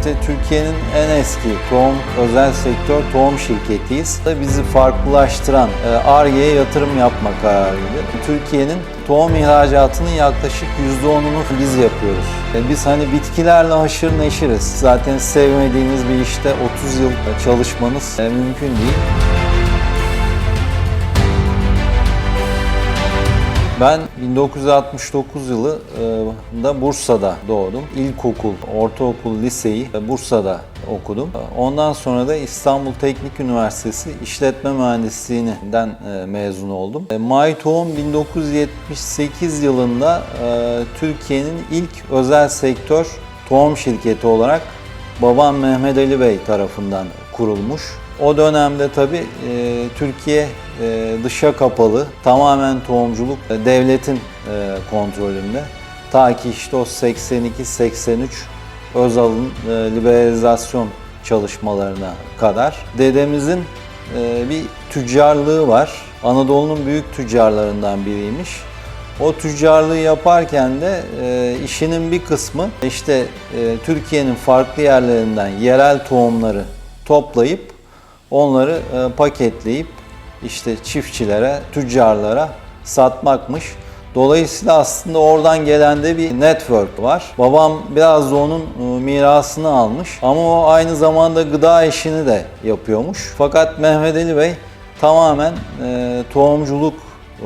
İşte Türkiye'nin en eski tohum özel sektör tohum şirketiyiz. Da bizi farklılaştıran e, Ar-Ge'ye yatırım yapma kararıydı. Türkiye'nin tohum ihracatının yaklaşık %10'unu biz yapıyoruz. E, Biz hani bitkilerle haşır neşiriz. Zaten sevmediğiniz bir işte 30 yıl çalışmanız e, mümkün değil. Ben 1969 yılı e, da Bursa'da doğdum. İlkokul, ortaokul, liseyi Bursa'da okudum. Ondan sonra da İstanbul Teknik Üniversitesi İşletme Mühendisliği'nden e, mezun oldum. E, May Tohum 1978 yılında Türkiye'nin ilk özel sektör tohum şirketi olarak babam Mehmet Ali Bey tarafından kurulmuş. O dönemde tabii Türkiye dışa kapalı, tamamen tohumculuk devletin e, kontrolünde. Ta ki işte o 82-83 Özal'ın e, liberalizasyon çalışmalarına kadar. Dedemizin e, bir tüccarlığı var. Anadolu'nun büyük tüccarlarından biriymiş. O tüccarlığı yaparken de e, işinin bir kısmı işte e, Türkiye'nin farklı yerlerinden yerel tohumları toplayıp onları e, paketleyip işte çiftçilere, tüccarlara satmakmış. Dolayısıyla aslında oradan gelen de bir network var. Babam biraz da onun e, mirasını almış ama o aynı zamanda gıda işini de yapıyormuş. Fakat Mehmet Ali Bey tamamen e, tohumculuk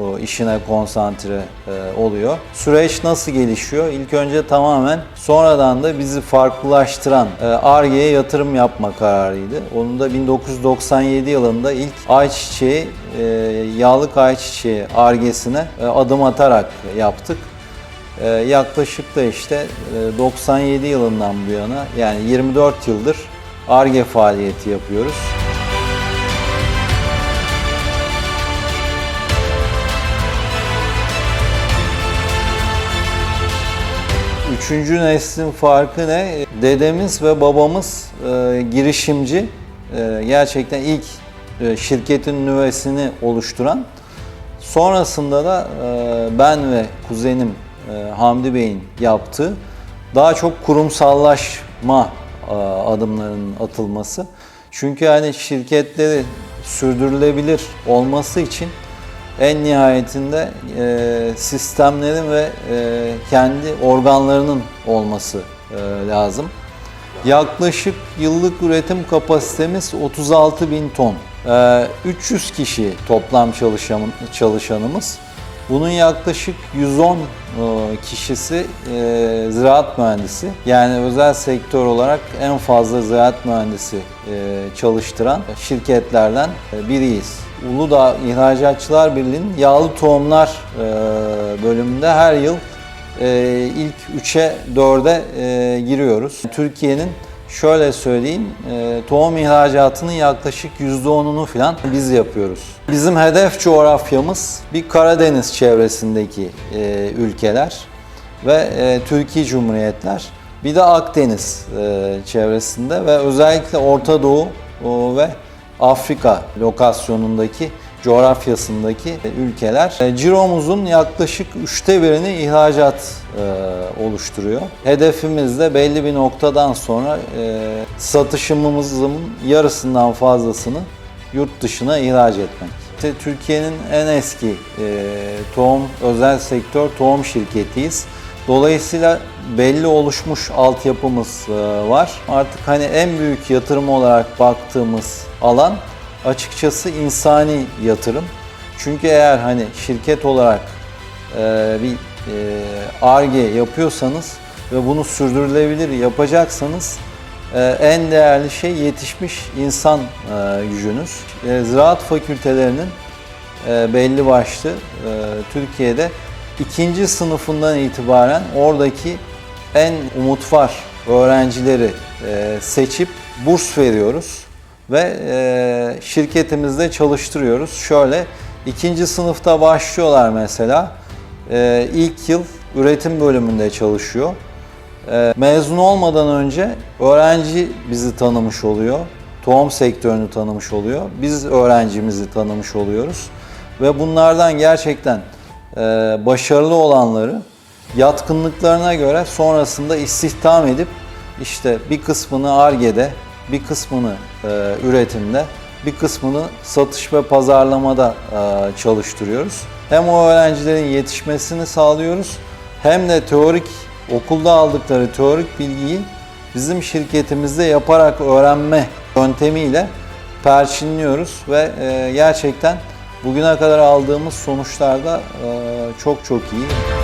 o işine konsantre e, oluyor. Süreç nasıl gelişiyor? İlk önce tamamen sonradan da bizi farklılaştıran e, Ar-Ge'ye yatırım yapma kararıydı. Onun da 1997 yılında ilk ayçiçeği, e, yağlık ayçiçeği Ar-Ge'sine e, adım atarak yaptık. E, yaklaşık da işte e, 97 yılından bu yana yani 24 yıldır Ar-Ge faaliyeti yapıyoruz. Üçüncü neslin farkı ne? Dedemiz ve babamız e, girişimci. E, gerçekten ilk e, şirketin nüvesini oluşturan. Sonrasında da e, ben ve kuzenim e, Hamdi Bey'in yaptığı daha çok kurumsallaşma e, adımlarının atılması. Çünkü hani şirketleri sürdürülebilir olması için en nihayetinde e, sistemlerin ve e, kendi organlarının olması e, lazım. Yaklaşık yıllık üretim kapasitemiz 36 bin ton. E, 300 kişi toplam çalışan, çalışanımız. Bunun yaklaşık 110 e, kişisi e, ziraat mühendisi. Yani özel sektör olarak en fazla ziraat mühendisi e, çalıştıran şirketlerden biriyiz. Uludağ İhracatçılar Birliği'nin yağlı tohumlar bölümünde her yıl ilk 3'e 4'e e, giriyoruz. Türkiye'nin şöyle söyleyeyim, e, tohum ihracatının yaklaşık %10'unu falan biz yapıyoruz. Bizim hedef coğrafyamız bir Karadeniz çevresindeki e, ülkeler ve e, Türkiye Cumhuriyetler. Bir de Akdeniz e, çevresinde ve özellikle Orta Doğu o, ve Afrika lokasyonundaki coğrafyasındaki ülkeler. E, Ciromuzun yaklaşık üçte birini ihracat e, oluşturuyor. Hedefimiz de belli bir noktadan sonra e, satışımızın yarısından fazlasını yurt dışına ihraç etmek. Türkiye'nin en eski e, tohum özel sektör tohum şirketiyiz. Dolayısıyla belli oluşmuş altyapımız e, var. Artık hani en büyük yatırım olarak baktığımız alan açıkçası insani yatırım. Çünkü eğer hani şirket olarak e, bir ARGE yapıyorsanız ve bunu sürdürülebilir yapacaksanız e, en değerli şey yetişmiş insan e, gücünüz. E, Ziraat fakültelerinin e, belli başlı e, Türkiye'de ikinci sınıfından itibaren oradaki en umut var öğrencileri e, seçip burs veriyoruz ve e, şirketimizde çalıştırıyoruz. Şöyle ikinci sınıfta başlıyorlar mesela. E, ilk yıl üretim bölümünde çalışıyor. E, mezun olmadan önce öğrenci bizi tanımış oluyor. Tohum sektörünü tanımış oluyor. Biz öğrencimizi tanımış oluyoruz. Ve bunlardan gerçekten e, başarılı olanları yatkınlıklarına göre sonrasında istihdam edip işte bir kısmını ARGE'de, bir kısmını e, üretimde, bir kısmını satış ve pazarlamada e, çalıştırıyoruz. Hem o öğrencilerin yetişmesini sağlıyoruz hem de teorik okulda aldıkları teorik bilgiyi bizim şirketimizde yaparak öğrenme yöntemiyle perçinliyoruz ve e, gerçekten bugüne kadar aldığımız sonuçlar da e, çok çok iyi.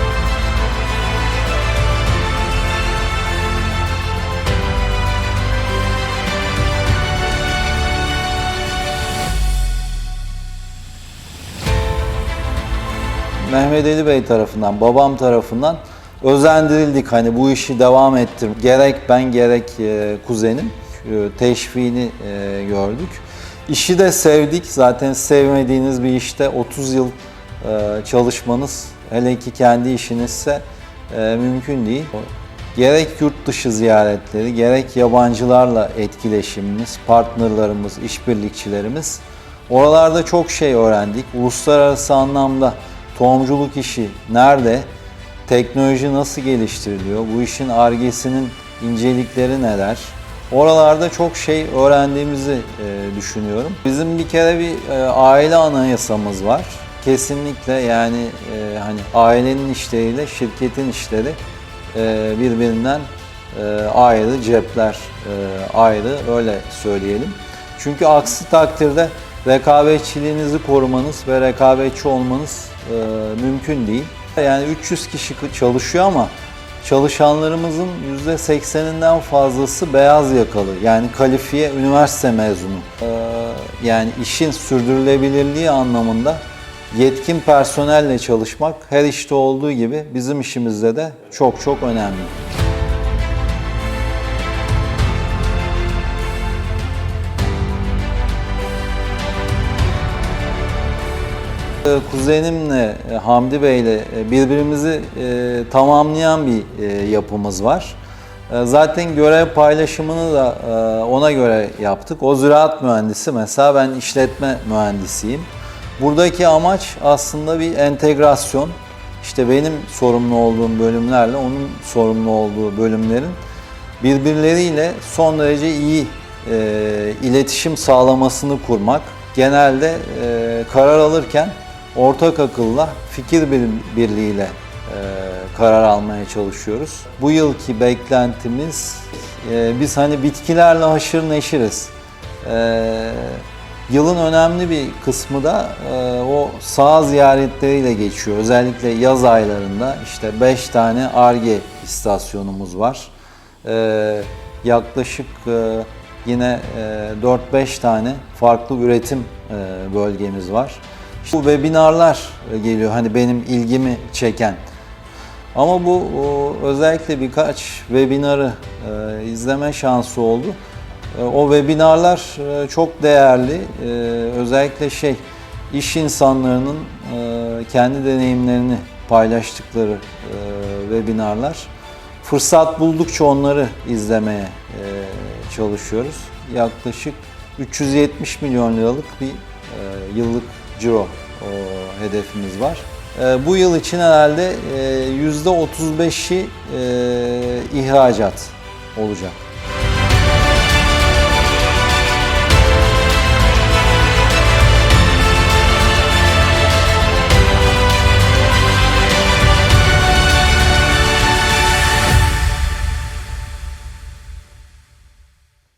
Mehmet Ali Bey tarafından, babam tarafından özendirildik hani bu işi devam ettir. Gerek ben gerek e, kuzenim e, teşviğini e, gördük. İşi de sevdik. Zaten sevmediğiniz bir işte 30 yıl e, çalışmanız hele ki kendi işinizse mümkün değil. Gerek yurt dışı ziyaretleri, gerek yabancılarla etkileşimimiz, partnerlarımız, işbirlikçilerimiz oralarda çok şey öğrendik. Uluslararası anlamda tohumculuk işi nerede, teknoloji nasıl geliştiriliyor, bu işin argesinin incelikleri neler, Oralarda çok şey öğrendiğimizi e, düşünüyorum. Bizim bir kere bir e, aile anayasamız var. Kesinlikle yani e, hani ailenin işleriyle şirketin işleri e, birbirinden e, ayrı, cepler e, ayrı öyle söyleyelim. Çünkü aksi takdirde rekabetçiliğinizi korumanız ve rekabetçi olmanız e, mümkün değil. Yani 300 kişi çalışıyor ama çalışanlarımızın %80'inden fazlası beyaz yakalı. Yani kalifiye üniversite mezunu. Ee, yani işin sürdürülebilirliği anlamında yetkin personelle çalışmak her işte olduğu gibi bizim işimizde de çok çok önemli. Kuzenimle e, Hamdi Bey'le e, birbirimizi e, tamamlayan bir yapımız var. Zaten görev paylaşımını da ona göre yaptık. O ziraat mühendisi mesela ben işletme mühendisiyim. Buradaki amaç aslında bir entegrasyon. İşte benim sorumlu olduğum bölümlerle onun sorumlu olduğu bölümlerin birbirleriyle son derece iyi e, iletişim sağlamasını kurmak. Genelde e, karar alırken ortak akılla, fikir bir- birliğiyle e, karar almaya çalışıyoruz. Bu yılki beklentimiz, e, biz hani bitkilerle haşır neşiriz. E, yılın önemli bir kısmı da e, o saha ziyaretleriyle geçiyor. Özellikle yaz aylarında işte 5 tane ARGE istasyonumuz var. E, yaklaşık e, yine e, 4-5 tane farklı üretim e, bölgemiz var. Bu webinarlar geliyor hani benim ilgimi çeken. Ama bu özellikle birkaç webinarı e, izleme şansı oldu. E, o webinarlar e, çok değerli. E, özellikle şey iş insanlarının e, kendi deneyimlerini paylaştıkları e, webinarlar. Fırsat buldukça onları izlemeye e, çalışıyoruz. Yaklaşık 370 milyon liralık bir e, yıllık ciro hedefimiz var. E, bu yıl için herhalde e, %35'i e, ihracat olacak.